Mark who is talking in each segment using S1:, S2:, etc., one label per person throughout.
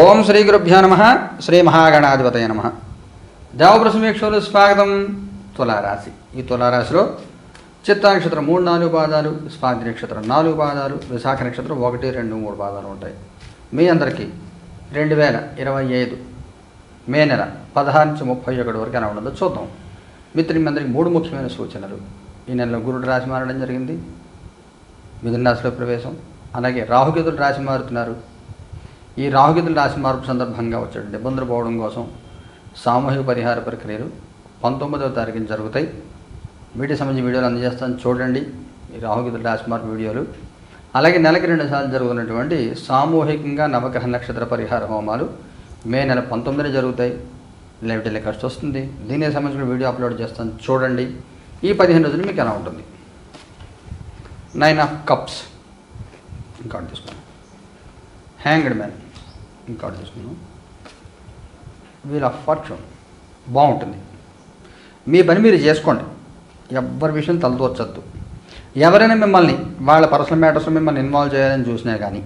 S1: ఓం శ్రీ గురుభ్యో నమ శ్రీ మహాగణాధిపతయ నమ. దేవప్రసమీక్షలు స్వాగతం తులారాశి. ఈ తులారాశిలో చిత్తా నక్షత్రం మూడు నాలుగు పాదాలు స్వాతి నక్షత్రం నాలుగు పాదాలు విశాఖ నక్షత్రం ఒకటి రెండు మూడు పాదాలు ఉంటాయి. మీ అందరికీ రెండు వేల ఇరవై ఐదు మే నెల పదహారు నుంచి ముప్పై ఒకటి వరకు ఎలా ఉండదో చూద్దాం. మిత్రులు మీ మూడు ముఖ్యమైన సూచనలు. ఈ నెలలో గురుడు రాశి మారడం జరిగింది. మిథున రాశిలో ప్రవేశం. అలాగే రాహుకేతులు రాశి మారుతున్నారు. ఈ రాహుకేతుల రాశి మార్పు సందర్భంగా వచ్చేటువంటి ఇబ్బందులు పోవడం కోసం సామూహిక పరిహార ప్రక్రియలు పంతొమ్మిదవ తారీఖున జరుగుతాయి. వీటి సంబంధించి వీడియోలు అందజేస్తాను. చూడండి ఈ రాహుకేతుల రాశి మార్పు వీడియోలు. అలాగే నెలకి రెండు సార్లు జరుగుతున్నటువంటి సామూహికంగా నవగ్రహ నక్షత్ర పరిహార హోమాలు మే నెల పంతొమ్మిదిన జరుగుతాయి. లైవ్ టెలికాస్ట్ వస్తుంది. దీనికి సంబంధించిన వీడియో అప్లోడ్ చేస్తాను. చూడండి. ఈ పదిహేను రోజులు మీకు ఎలా ఉంటుంది? Nine of cups. ఇంకా తీసుకున్నాం హ్యాంగ్డ్ మ్యాన్ ఇంకా చూసుకున్నాం వీల్ ఆఫ్ ఫార్చ్యూన్ బాగుంటుంది. మీ పని మీరు చేసుకోండి. ఎవ్వరి విషయం తలదోచద్దు ఎవరైనా మిమ్మల్ని వాళ్ళ పర్సనల్ మ్యాటర్స్ మిమ్మల్ని ఇన్వాల్వ్ చేయాలని చూసినా కానీ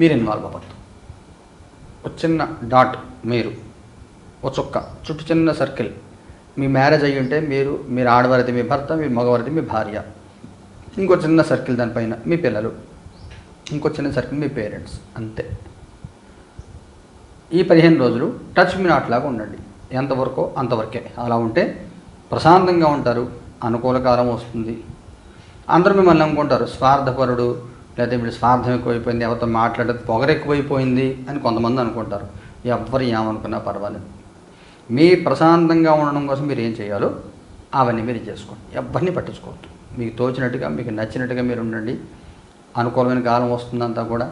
S1: మీరు ఇన్వాల్వ్ అవ్వద్దు. ఒక చిన్న డాట్ మీరు ఒక చుక్క చుట్టూ చిన్న సర్కిల్ మీ మ్యారేజ్ అయ్యి ఉంటే మీరు మీరు ఆడవారిది మీ భర్త మీ మగవారిది మీ భార్య. ఇంకో చిన్న సర్కిల్ దానిపైన మీ పిల్లలు. ఇంకో చిన్న సర్కిల్ మీ పేరెంట్స్ అంతే. ఈ పదిహేను రోజులు టచ్ మీ నాట్ ఉండండి. ఎంతవరకో అంతవరకే. అలా ఉంటే ప్రశాంతంగా ఉంటారు అనుకూల కాలం వస్తుంది. అందరూ మిమ్మల్ని అనుకుంటారు స్వార్థపరుడు లేదా ఇప్పుడు స్వార్థం ఎక్కువైపోయింది ఎవరితో మాట్లాడేది పొగరెక్కువైపోయింది అని కొంతమంది అనుకుంటారు. ఎవ్వరు ఏమనుకున్నా పర్వాలేదు. మీ ప్రశాంతంగా ఉండడం కోసం మీరు ఏం చేయాలో అవన్నీ మీరు చేసుకోండి. ఎవరిని పట్టించుకోవద్దు. మీకు తోచినట్టుగా మీకు నచ్చినట్టుగా మీరు ఉండండి. అనుకూలమైన కాలం వస్తుందంతా కూడా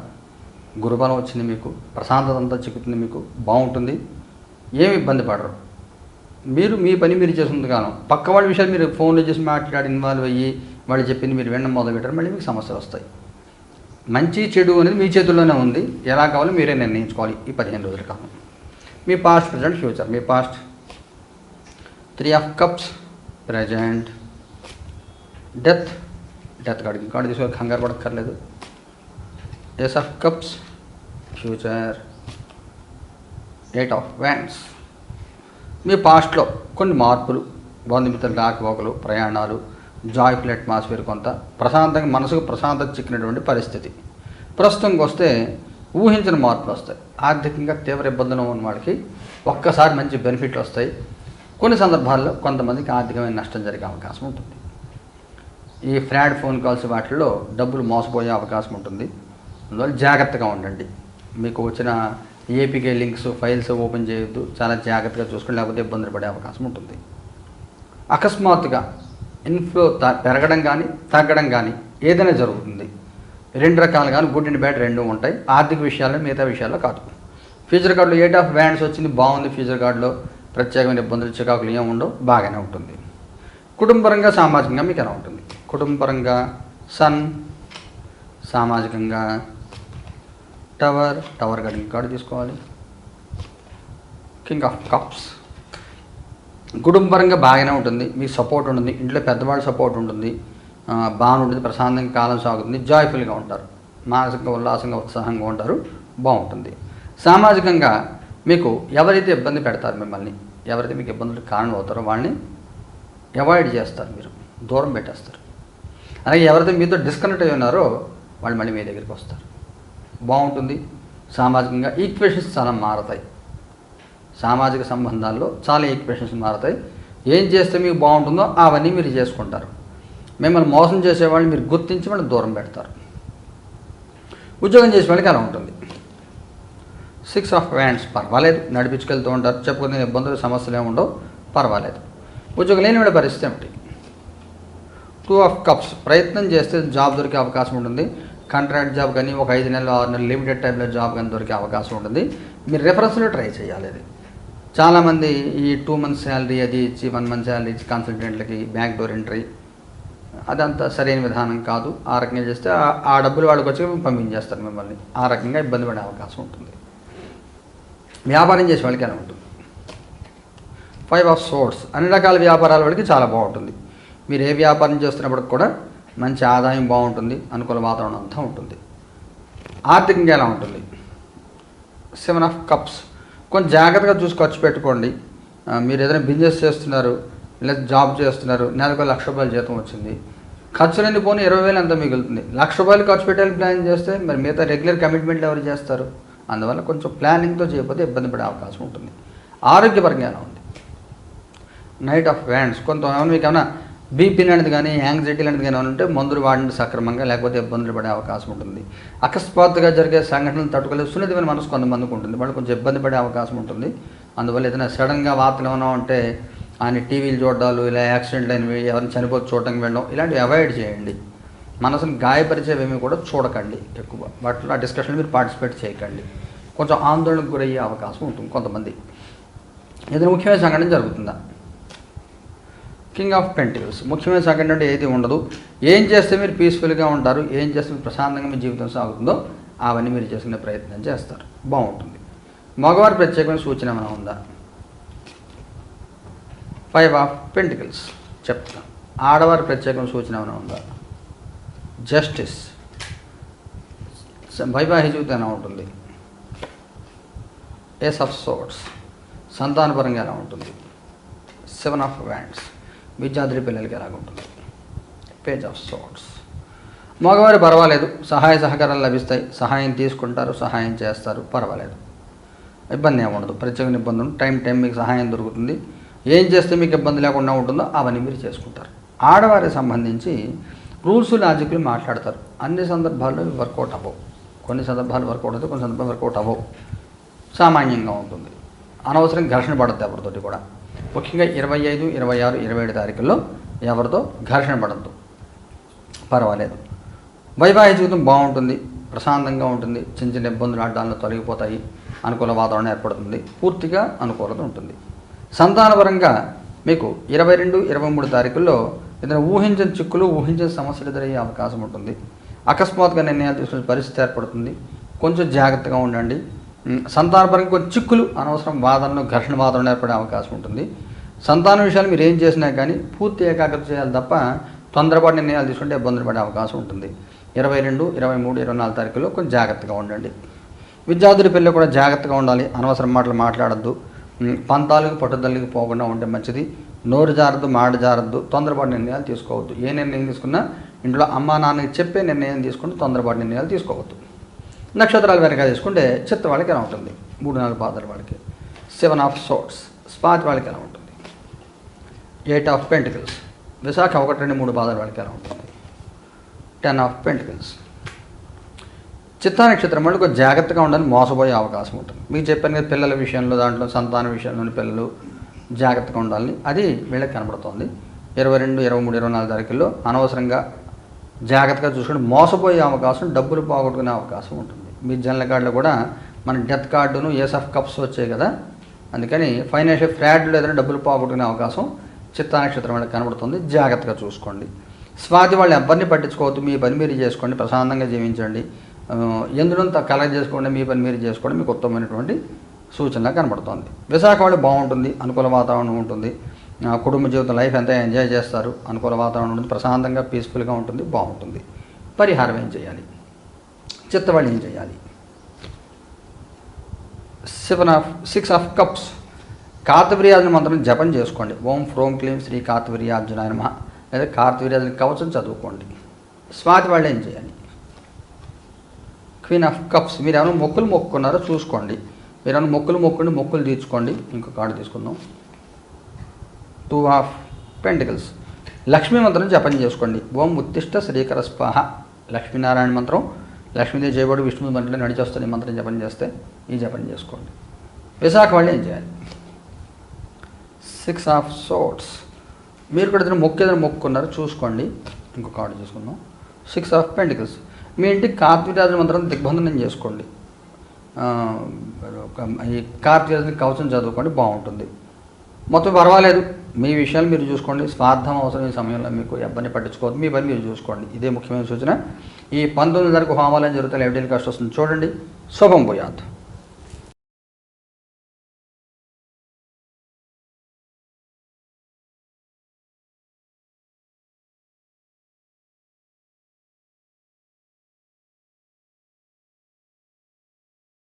S1: గురుబలం వచ్చింది మీకు ప్రశాంతత అంతా చిక్కుతుంది మీకు బాగుంటుంది. ఏమి ఇబ్బంది పడరు. మీరు మీ పని మీరు చేస్తుంది కాలం పక్క వాళ్ళ విషయాలు మీరు ఫోన్లో చేసి మాట్లాడి ఇన్వాల్వ్ అయ్యి వాళ్ళు చెప్పింది మీరు వినడం మొదలు పెట్టారు మళ్ళీ మీకు సమస్యలు వస్తాయి. మంచి చెడు అనేది మీ చేతుల్లోనే ఉంది. ఎలా కావాలో మీరే నిర్ణయించుకోవాలి ఈ పదిహేను రోజుల కాలం. మీ past present future me past three of cups present death death card. ఇంకోటి తీసుకొని కంగారు పడక్కర్లేదు. Ace of cups future eight of wands మీ పాస్ట్లో కొన్ని మార్పులు బంధుమిత్రులు రాకపోకలు ప్రయాణాలు జాయ్ఫుల్ అట్మాస్ఫియర్ కొంత ప్రశాంతంగా మనసుకు ప్రశాంతత చిక్కినటువంటి పరిస్థితి. ప్రస్తుతంకి వస్తే ఊహించిన మార్పులు వస్తాయి. ఆర్థికంగా తీవ్ర ఇబ్బందులు ఉన్న వాళ్ళకి ఒక్కసారి మంచి బెనిఫిట్లు వస్తాయి. కొన్ని సందర్భాల్లో కొంతమందికి ఆర్థికమైన నష్టం జరిగే అవకాశం ఉంటుంది. ఈ ఫ్రాడ్ ఫోన్ కాల్స్ వాటిల్లో డబ్బులు మోసపోయే అవకాశం ఉంటుంది. అందువల్ల జాగ్రత్తగా ఉండండి. మీకు వచ్చిన ఏపీకే లింక్స్ ఫైల్స్ ఓపెన్ చేయొద్దు. చాలా జాగ్రత్తగా చూసుకుని లేకపోతే ఇబ్బందులు పడే అవకాశం ఉంటుంది. అకస్మాత్తుగా ఇన్ఫ్లో త- పెరగడం కానీ తగ్గడం కానీ ఏదైనా జరుగుతుంది. రెండు రకాలు కానీ గుడ్ అండ్ బ్యాడ్ రెండు ఉంటాయి. ఆర్థిక విషయాల్లో మిగతా విషయాల్లో కాదు. ఫ్యూచర్ కార్డులో ఎయిట్ ఆఫ్ బ్యాండ్స్ వచ్చింది. బాగుంది. ఫ్యూచర్ కార్డులో ప్రత్యేకమైన ఇబ్బందులు చికాకులు ఏమి ఉండవు. బాగానే ఉంటుంది. కుటుంబరంగా సామాజికంగా మీకు ఎలా ఉంటుంది? కుటుంబపరంగా సన్ సామాజికంగా టవర్ టవర్ గడికి కార్డు తీసుకోవాలి. King of cups. కుటుంబపరంగా బాగానే ఉంటుంది. మీకు సపోర్ట్ ఉంటుంది. ఇంట్లో పెద్దవాళ్ళ సపోర్ట్ ఉంటుంది. బాగానే ఉంటుంది. ప్రశాంతంగా కాలం సాగుతుంది. జాయ్ఫుల్గా ఉంటారు. మానసికంగా ఉల్లాసంగా ఉత్సాహంగా ఉంటారు. బాగుంటుంది. సామాజికంగా మీకు ఎవరైతే ఇబ్బంది పెడతారు మిమ్మల్ని ఎవరైతే మీకు ఇబ్బందులకు కారణం అవుతారో వాళ్ళని అవాయిడ్ చేస్తారు మీరు. దూరం పెట్టేస్తారు. అలాగే ఎవరైతే మీతో డిస్కనెక్ట్ అయి ఉన్నారో వాళ్ళు మళ్ళీ మీ దగ్గరికి వస్తారు. బాగుంటుంది. సామాజికంగా ఈక్వేషన్స్ చాలా మారతాయి. సామాజిక సంబంధాల్లో చాలా ఈక్వేషన్స్ మారతాయి. ఏం చేస్తే మీకు బాగుంటుందో అవన్నీ మీరు చేసుకుంటారు. మిమ్మల్ని మోసం చేసేవాళ్ళు మీరు గుర్తించి వాళ్ళని దూరం పెడతారు. ఉద్యోగం చేసే వాళ్ళకి అలా ఉంటుంది. సిక్స్ ఆఫ్ వ్యాండ్స్ పర్వాలేదు. నడిపించుకెళ్తూ ఉంటారు. చెప్పుకునే ఇబ్బందులు సమస్యలు ఏమి ఉండవు. పర్వాలేదు. ఉద్యోగం లేని వాళ్ళ పరిస్థితి ఏమిటి? టూ ఆఫ్ కప్స్ ప్రయత్నం చేస్తే జాబ్ దొరికే అవకాశం ఉంటుంది. కాంట్రాక్ట్ జాబ్ కానీ ఒక ఐదు నెలలు ఆరు నెలలు లిమిటెడ్ టైంలో జాబ్ కానీ దొరికే అవకాశం ఉంటుంది. మీరు రెఫరెన్స్లో ట్రై చేయాలి అది. చాలామంది ఈ టూ మంత్స్ శాలరీ అది ఇచ్చి వన్ మంత్ శాలరీ ఇచ్చి కన్సల్టెంట్లకి బ్యాంక్ డోర్ ఎంట్రీ అదంతా సరైన విధానం కాదు. ఆ రకంగా చేస్తే ఆ- డబ్బులు వాళ్ళకి వచ్చి పంపించేస్తారు మిమ్మల్ని. ఆ రకంగా ఇబ్బంది పడే అవకాశం ఉంటుంది. వ్యాపారం చేసే వాళ్ళకి ఎలా ఉంటుంది? ఫైవ్ ఆఫ్ సోర్స్ అన్ని రకాల వ్యాపారాల వాళ్ళకి చాలా బాగుంటుంది. మీరు ఏ వ్యాపారం చేస్తున్నప్పటికి కూడా మంచి ఆదాయం బాగుంటుంది అనుకూల వాతావరణం అంతా ఉంటుంది. ఆర్థికంగా ఎలా ఉంటుంది? సెవెన్ ఆఫ్ కప్స్ కొంచెం జాగ్రత్తగా చూసి ఖర్చు పెట్టుకోండి. మీరు ఏదైనా బిజినెస్ చేస్తున్నారు లేదా జాబ్ చేస్తున్నారు నెలకు లక్ష రూపాయల జీతం వచ్చింది. ఖర్చులన్నీ పోనీ ఇరవై వేలు ఎంత మిగులుతుంది? లక్ష రూపాయలు ఖర్చు పెట్టాలని ప్లాన్ చేస్తే మరి మిగతా రెగ్యులర్ కమిట్మెంట్లు ఎవరు చేస్తారు? అందువల్ల కొంచెం ప్లానింగ్తో చేయకపోతే ఇబ్బంది పడే అవకాశం ఉంటుంది. ఆరోగ్యపరంగా ఎలా ఉంది? నైట్ ఆఫ్ వ్యాండ్స్ కొంత ఏమైనా మీకు ఏమైనా బీపీ లాంటిది కానీ యాంగ్జైటీ లాంటిది కానీ ఉంటే మందులు వాడండి సక్రమంగా లేకపోతే ఇబ్బందులు పడే అవకాశం ఉంటుంది. అకస్మాత్తుగా జరిగే సంఘటనలు తట్టుకోలేదు సున్నితమైన మనసు కొంతమందికి ఉంటుంది. వాళ్ళు కొంచెం ఇబ్బంది పడే అవకాశం ఉంటుంది. అందువల్ల ఏదైనా సడన్గా వార్తలు ఏమైనా ఉంటే ఆయన టీవీలు చూడడాలు ఇలా యాక్సిడెంట్లు అయినవి ఎవరిని చనిపోతే చూడటానికి వెళ్ళడం ఇలాంటివి అవాయిడ్ చేయండి. మనసుని గాయపరిచేవేమీ కూడా చూడకండి ఎక్కువ. వాటిలో ఆ డిస్కషన్ మీరు పార్టిసిపేట్ చేయకండి. కొంచెం ఆందోళనకు గురయ్యే అవకాశం ఉంటుంది కొంతమంది. ఏదైనా ముఖ్యమైన సంఘటన జరుగుతుందా? కింగ్ ఆఫ్ పెంటికల్స్ ముఖ్యమైన సంఘటన అంటే ఏది ఉండదు. ఏం చేస్తే మీరు పీస్ఫుల్గా ఉంటారు ఏం చేస్తే మీరు ప్రశాంతంగా మీ జీవితం సాగుతుందో అవన్నీ మీరు చేసుకునే ప్రయత్నం చేస్తారు. బాగుంటుంది. మగవారి ప్రత్యేకమైన సూచన ఏమైనా ఉందా? ఫైవ్ ఆఫ్ పెంటికల్స్ చెప్తాను ఆడవారి ప్రత్యేకమైన సూచన ఏమైనా ఉందా? జస్టిస్ వైవాహిక జీవితం ఎలా ఉంటుంది? ఏస్ ఆఫ్ సోర్ట్స్ సంతానపరంగా ఎలా ఉంటుంది? సెవెన్ ఆఫ్ వ్యాండ్స్ విద్యార్థి పిల్లలకి ఎలాగుంటుంది? పేజ్ ఆఫ్ సోట్స్ మగవారు పర్వాలేదు. సహాయ సహకారాలు లభిస్తాయి. సహాయం తీసుకుంటారు సహాయం చేస్తారు. పర్వాలేదు. ఇబ్బంది ఏముండదు ఉండదు. ప్రత్యేక ఇబ్బంది ఉండదు టైం టైం మీకు సహాయం దొరుకుతుంది. ఏం చేస్తే మీకు ఇబ్బంది లేకుండా ఉంటుందో అవన్నీ మీరు చేసుకుంటారు. ఆడవారికి సంబంధించి రూల్స్ లాజిక్లు మాట్లాడతారు. అన్ని సందర్భాల్లో వర్కౌట్ అవ్వవు. కొన్ని సందర్భాలు వర్కౌట్ అవుతాయి కొన్ని సందర్భాలు వర్కౌట్ అవ్వవు. సామాన్యంగా ఉంటుంది. అనవసరం ఘర్షణ పడద్దు ఎవరితోటి కూడా. ముఖ్యంగా ఇరవై ఐదు ఇరవై ఆరు ఇరవై ఏడు తారీఖుల్లో ఎవరితో ఘర్షణ పడద్దు. పర్వాలేదు. వైవాహిక జీవితం బాగుంటుంది ప్రశాంతంగా ఉంటుంది చిన్న చిన్న ఇబ్బందులు అడ్డాలను తొలగిపోతాయి అనుకూల వాతావరణం ఏర్పడుతుంది పూర్తిగా అనుకూలత ఉంటుంది. సంతానపరంగా మీకు ఇరవై రెండు ఇరవై మూడు తారీఖుల్లో ఏదైనా ఊహించని చిక్కులు ఊహించని సమస్యలు ఎదురయ్యే అవకాశం ఉంటుంది. అకస్మాత్తుగా నిర్ణయాలు తీసుకునే పరిస్థితి ఏర్పడుతుంది. కొంచెం జాగ్రత్తగా ఉండండి. సంతానపరంగా కొన్ని చిక్కులు అనవసరం వాదనలు ఘర్షణ వాదనలు ఏర్పడే అవకాశం ఉంటుంది. సంతాన విషయాలు మీరు ఏం చేసినా కానీ పూర్తి ఏకాగ్రత చేయాలి తప్ప తొందరపాటు నిర్ణయాలు తీసుకుంటే ఇబ్బందులు పడే అవకాశం ఉంటుంది. ఇరవై రెండు ఇరవై మూడు ఇరవై నాలుగు తారీఖులో కొంచెం జాగ్రత్తగా ఉండండి. విద్యార్థుల పిల్లలు కూడా జాగ్రత్తగా ఉండాలి. అనవసరం మాటలు మాట్లాడద్దు. పంతాలకు పట్టుదలకి పోకుండా ఉంటే మంచిది. నోరు జారద్దు మాట జారద్దు. తొందరపాటు నిర్ణయాలు తీసుకోవద్దు. ఏ నిర్ణయం తీసుకున్నా ఇంట్లో అమ్మా నాన్నకి చెప్పే నిర్ణయం తీసుకుంటే తొందరపాటు నిర్ణయాలు తీసుకోవద్దు. నక్షత్రాల వెనక తీసుకుంటే చిత్త వాళ్ళకి ఎలా ఉంటుంది? మూడు నాలుగు పాదాలు వాళ్ళకి. సెవెన్ ఆఫ్ సోట్స్ స్పాతి వాళ్ళకి ఎలా ఉంటుంది? ఎయిట్ ఆఫ్ పెంటికల్స్ విశాఖ ఒకటి రెండు మూడు పాదాలు వాళ్ళకి ఎలా ఉంటుంది? Ten of pentacles. చిత్తా నక్షత్రం వాళ్ళు కొంచెం జాగ్రత్తగా ఉండాలి మోసపోయే అవకాశం ఉంటుంది. మీకు చెప్పాను కదా పిల్లల విషయంలో దాంట్లో సంతాన విషయంలోని పిల్లలు జాగ్రత్తగా ఉండాలని. అది వీళ్ళకి కనబడుతోంది. ఇరవై రెండు ఇరవై మూడు ఇరవై నాలుగు తారీఖుల్లో అనవసరంగా జాగ్రత్తగా చూసుకుంటే మోసపోయే అవకాశం డబ్బులు పోగొట్టుకునే అవకాశం ఉంటుంది. మీ జనరల్ కార్డులో కూడా మన డెత్ కార్డును ఏస్ ఆఫ్ కప్స్ వచ్చాయి కదా. అందుకని ఫైనాన్షియల్ ఫ్రాడ్లో ఏదైనా డబ్బులు పోగొట్టుకునే అవకాశం చిత్తా నక్షత్రం వాళ్ళకి కనబడుతుంది. జాగ్రత్తగా చూసుకోండి. స్వాతి వాళ్ళు ఎవరిని పట్టించుకోవద్దు మీ పని మీరు చేసుకోండి ప్రశాంతంగా జీవించండి. ఆ, ఎందులో కలెక్ట్ చేసుకోండి మీ పని మీరు చేసుకోండి మీకు ఉత్తమమైనటువంటి సూచనగా కనబడుతోంది. విశాఖ వాళ్ళు బాగుంటుంది అనుకూల వాతావరణం ఉంటుంది. కుటుంబ జీవితం లైఫ్ ఎంత ఎంజాయ్ చేస్తారు అనుకూల వాతావరణం ఉంటుంది ప్రశాంతంగా పీస్ఫుల్గా ఉంటుంది బాగుంటుంది. పరిహారం ఏం చేయాలి? చిత్తవాళ్ళు ఏం చేయాలి. Seven of six of cups కార్తవీర్యాజుని మంత్రం జపం చేసుకోండి. ఓం ఫ్రోం క్లీం శ్రీ కార్తవీర్యార్జున నమ. లేదా కార్తవీర్యాజుని కవచం చదువుకోండి. స్వాతి వాళ్ళు ఏం చేయాలి? క్వీన్ ఆఫ్ కప్స్ మీరు ఏమైనా మొక్కులు మొక్కున్నారో చూసుకోండి. మీరు ఏమైనా మొక్కులు మొక్కండి మొక్కులు తీర్చుకోండి. ఇంకో కార్డు తీసుకుందాం. టూ ఆఫ్ పెంటికల్స్ లక్ష్మీ మంత్రం జపం చేసుకోండి. ఓం ఉత్తిష్ట శ్రీకర స్వాహ లక్ష్మీనారాయణ మంత్రం. లక్ష్మీదేవి చేయబడి విష్ణు మంత్రం నడిచేస్తాను ఈ మంత్రం జపం చేస్తే ఈ జపం చేసుకోండి. విశాఖ వాళ్ళు ఏం చేయాలి? సిక్స్ ఆఫ్ సోట్స్ మీరు కూడా ఏదైనా మొక్కు ఏదైనా మొక్కున్నారు చూసుకోండి. ఇంకో కార్డు చూసుకుందాం. సిక్స్ ఆఫ్ పెంటికల్స్ మీ ఇంటికి కార్తీరాజు మంత్రం దిగ్బంధనం చేసుకోండి. ఈ కార్తీరాజుని కవచం చదువుకోండి బాగుంటుంది. మొత్తం పర్వాలేదు. మీ విషయాలు మీరు చూసుకోండి. స్వార్థం అవసరం ఈ సమయంలో మీకు ఇబ్బంది పట్టించుకోవద్దు. మీ పని మీరు చూసుకోండి. ఇదే ముఖ్యమైన సూచన. ఈ పంతొమ్మిది తారీఖు హోమాలయం జరుగుతాయి ఎవిడెన్ కాస్ట్ వస్తుంది. చూడండి. శుభం పోయాత్